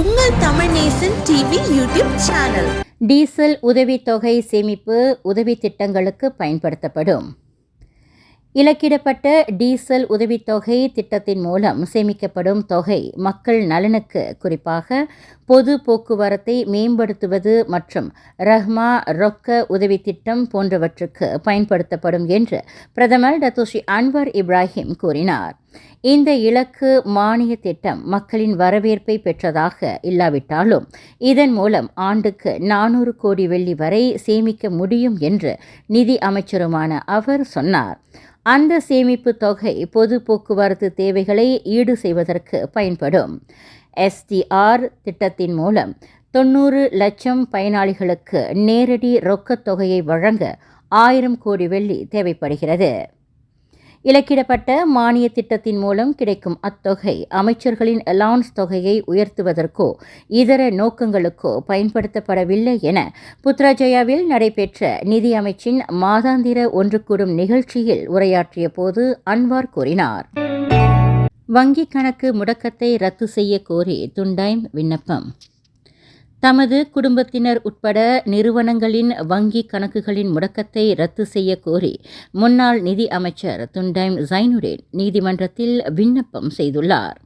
உங்கள் Tamil Nesan TV YouTube channel. Diesel உதவித்தொகை சேமிப்பு உதவி திட்டங்களுக்கு பயன்படுத்தப்படும். இலக்கிடப்பட்ட டீசல் உதவித்தொகை திட்டத்தின் மூலம் சேமிக்கப்படும் தொகை மக்கள் நலனுக்கு குறிப்பாக பொது போக்குவரத்தை மேம்படுத்துவது மற்றும் ரஹ்மா ரொக்க உதவி திட்டம் போன்றவற்றுக்கு பயன்படுத்தப்படும் என்று பிரதமர் டத்தோஷி அன்வர் இப்ராஹிம் கூறினார். இந்த இலக்கு மானிய திட்டம் மக்களின் வரவேற்பை பெற்றதாக இல்லாவிட்டாலும் இதன் மூலம் ஆண்டுக்கு நானூறு கோடி வெள்ளி வரை சேமிக்க முடியும் என்று நிதி அமைச்சருமான அவர் சொன்னார். அந்த சேமிப்பு தொகை பொது போக்குவரத்து தேவைகளை ஈடு செய்வதற்கு பயன்படும். எஸ்டிஆர் திட்டத்தின் மூலம் தொண்ணூறு லட்சம் பயனாளிகளுக்கு நேரடி ரொக்கத் தொகையை வழங்க ஆயிரம் கோடி வெள்ளி தேவைப்படுகிறது. இலக்கிடப்பட்ட மானிய திட்டத்தின் மூலம் கிடைக்கும் அத்தொகை அமைச்சர்களின் அலவுன்ஸ் தொகையை உயர்த்துவதற்கோ இதர நோக்கங்களுக்கோ பயன்படுத்தப்படவில்லை என புத்ராஜயாவில் நடைபெற்ற நிதி அமைச்சின் மாதாந்திர ஒன்று கூடும் நிகழ்ச்சியில் உரையாற்றிய போது அன்வார் கூறினார். வங்கிக் கணக்கு முடக்கத்தை ரத்து செய்ய கோரி துண்டாய்ம் விண்ணப்பம். தமது குடும்பத்தினர் உட்பட நிறுவனங்களின் வங்கி கணக்குகளின் முடக்கத்தை ரத்து செய்ய கோரி முன்னாள் நிதி அமைச்சர் துண்டைம் ஜைனுடேன் நீதிமன்றத்தில் விண்ணப்பம் செய்துள்ளார்.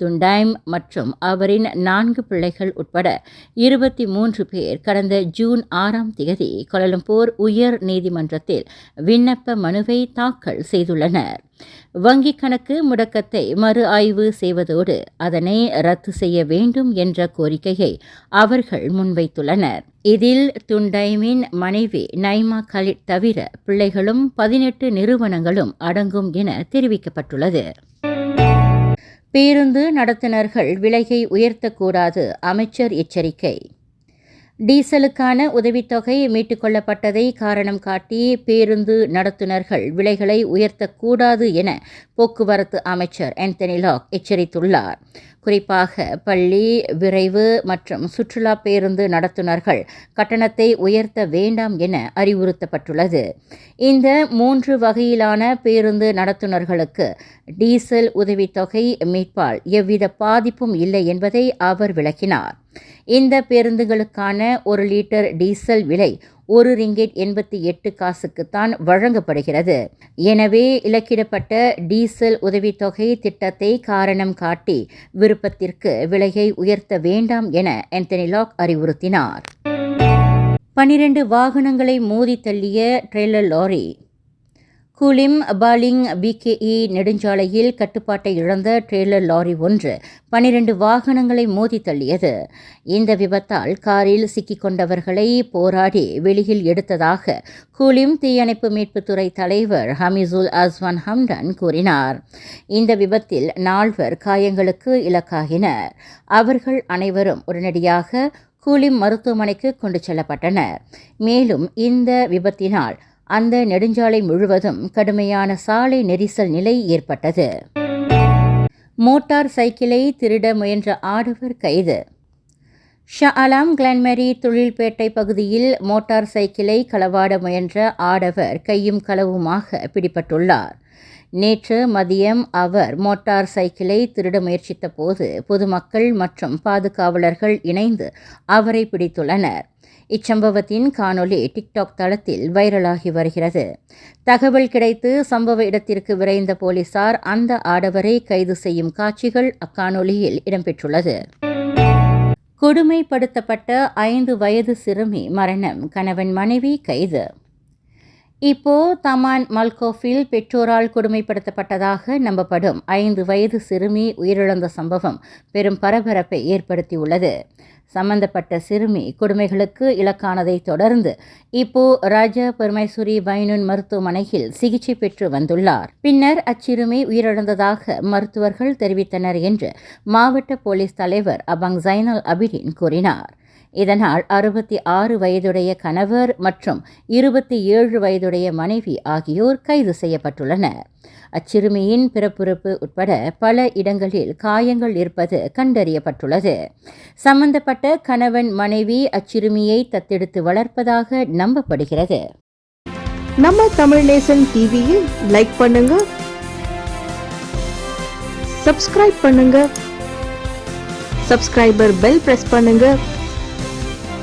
துண்டைம் மற்றும் அவரின் நான்கு பிள்ளைகள் உட்பட இருபத்தி மூன்று பேர் கடந்த ஜூன் ஆறாம் தேதி கொலலம்பூர் உயர் நீதிமன்றத்தில் விண்ணப்ப மனுவை தாக்கல் செய்துள்ளனர். வங்கிக் கணக்கு முடக்கத்தை மறு ஆய்வு செய்வதோடு அதனை ரத்து செய்ய வேண்டும் என்ற கோரிக்கையை அவர்கள் முன்வைத்துள்ளனர். இதில் துண்டைமின் மனைவி நைமா கலிட் தவிர பிள்ளைகளும் பதினெட்டு நிறுவனங்களும் அடங்கும் என தெரிவிக்கப்பட்டுள்ளது. பேருந்து நடத்துனர்கள் விலையை உயர்த்தக்கூடாது அமைச்சர் எச்சரிக்கை. டீசலுக்கான உதவித்தொகை மீட்டுக் கொள்ளப்பட்டதை காரணம் காட்டி பேருந்து நடத்துனர்கள் விலைகளை உயர்த்தக்கூடாது என போக்குவரத்து அமைச்சர் ஆந்தனி லாக் எச்சரித்துள்ளார். குறிப்பாக பள்ளி விரைவு மற்றும் சுற்றுலா பேருந்து நடத்துனர்கள் கட்டணத்தை உயர்த்த வேண்டாம் என அறிவுறுத்தப்பட்டுள்ளது. இந்த மூன்று வகையிலான பேருந்து நடத்துனர்களுக்கு டீசல் உதவித்தொகை மீட்பால் எவ்வித பாதிப்பும் இல்லை என்பதை அவர் விளக்கினார். இந்த பேருந்துகளுக்கான ஒரு லிட்டர் டீசல் விலை ஒரு ரிங்கெட் எண்பத்தி எட்டு காசுக்குத்தான் வழங்கப்படுகிறது. எனவே இலக்கிடப்பட்ட டீசல் உதவித்தொகை திட்டத்தை காரணம் காட்டி விருப்பத்திற்கு விலையை உயர்த்த வேண்டாம் என ஆந்தனி லாக் அறிவுறுத்தினார். பனிரெண்டு வாகனங்களை மோதி தள்ளிய trailer lorry Kulim Baling BKE நெடுஞ்சாலையில் கட்டுப்பாட்டை இழந்த ட்ரெய்லர் லாரி ஒன்று பனிரெண்டு வாகனங்களை மோதி தள்ளியது. இந்த விபத்தால் காரில் சிக்கிக்கொண்டவர்களை போராடி வெளியில் எடுத்ததாக கூலிம் தீயணைப்பு மீட்புத்துறை தலைவர் ஹமிசுல் அஸ்வான் ஹம்டன் கூறினார். இந்த விபத்தில் நால்வர் காயங்களுக்கு இலக்காகினர். அவர்கள் அனைவரும் உடனடியாக கூலிம் மருத்துவமனைக்கு கொண்டு செல்லப்பட்டனர். மேலும் இந்த விபத்தினால் அந்த நெடுஞ்சாலை முழுவதும் கடுமையான சாலை நெரிசல் நிலை ஏற்பட்டது. மோட்டார் சைக்கிளை திருட முயன்ற ஆடவர் கைது. ஷா அலாம் கிளான்மெரி தொழில்பேட்டை பகுதியில் மோட்டார் சைக்கிளை களவாட முயன்ற ஆடவர் கையும் களவுமாக பிடிபட்டுள்ளார். நேற்று மதியம் அவர் மோட்டார் சைக்கிளை திருட முயற்சித்த போது பொதுமக்கள் மற்றும் பாதுகாவலர்கள் இணைந்து அவரை பிடித்துள்ளனர். இச்சம்பவத்தின் காணொலி டிக்டாக் தளத்தில் வைரலாகி வருகிறது. தகவல் கிடைத்து சம்பவ இடத்திற்கு விரைந்த போலீசார் அந்த ஆடவரை கைது செய்யும் காட்சிகள் அக்காணொலியில் இடம்பெற்றுள்ளது. கொடுமைப்படுத்தப்பட்ட ஐந்து வயது சிறுமி மரணம் கணவன் மனைவி கைது. இப்போ தமான் மல்கோஃபில் பெற்றோரால் கொடுமைப்படுத்தப்பட்டதாக நம்பப்படும் ஐந்து வயது சிறுமி உயிரிழந்த சம்பவம் பெரும் பரபரப்பை ஏற்படுத்தியுள்ளது. சம்பந்தப்பட்ட சிறுமி கொடுமைகளுக்கு இலக்கானதை தொடர்ந்து இப்போ ராஜா பெருமைசுரி பைனுன் மருத்துவமனையில் சிகிச்சை பெற்று வந்துள்ளார். பின்னர் அச்சிறுமி உயிரிழந்ததாக மருத்துவர்கள் தெரிவித்தனர் என்று மாவட்ட போலீஸ் தலைவர் அபங் ஜைனல் அபிடின் கூறினார். இதனால் அறுபத்தி ஆறு வயதுடைய கணவர் மற்றும் இருபத்தி ஏழு வயதுடைய மனைவி ஆகியோர் கைது செய்யப்பட்டுள்ளனர். அச்சிறுமியின் பிறப்புறுப்பு உட்பட பல இடங்களில் காயங்கள் இருப்பது கண்டறியப்பட்டுள்ளது. சம்பந்தப்பட்ட கணவன் மனைவி அச்சிறுமியை தத்தெடுத்து வளர்ப்பதாக நம்பப்படுகிறது. நம்ம தமிழ் நேசன் டிவியில் லைக் பண்ணுங்க சப்ஸ்கிரைப் பண்ணுங்க சப்ஸ்கிரைபர் பெல் பிரஸ் பண்ணுங்க.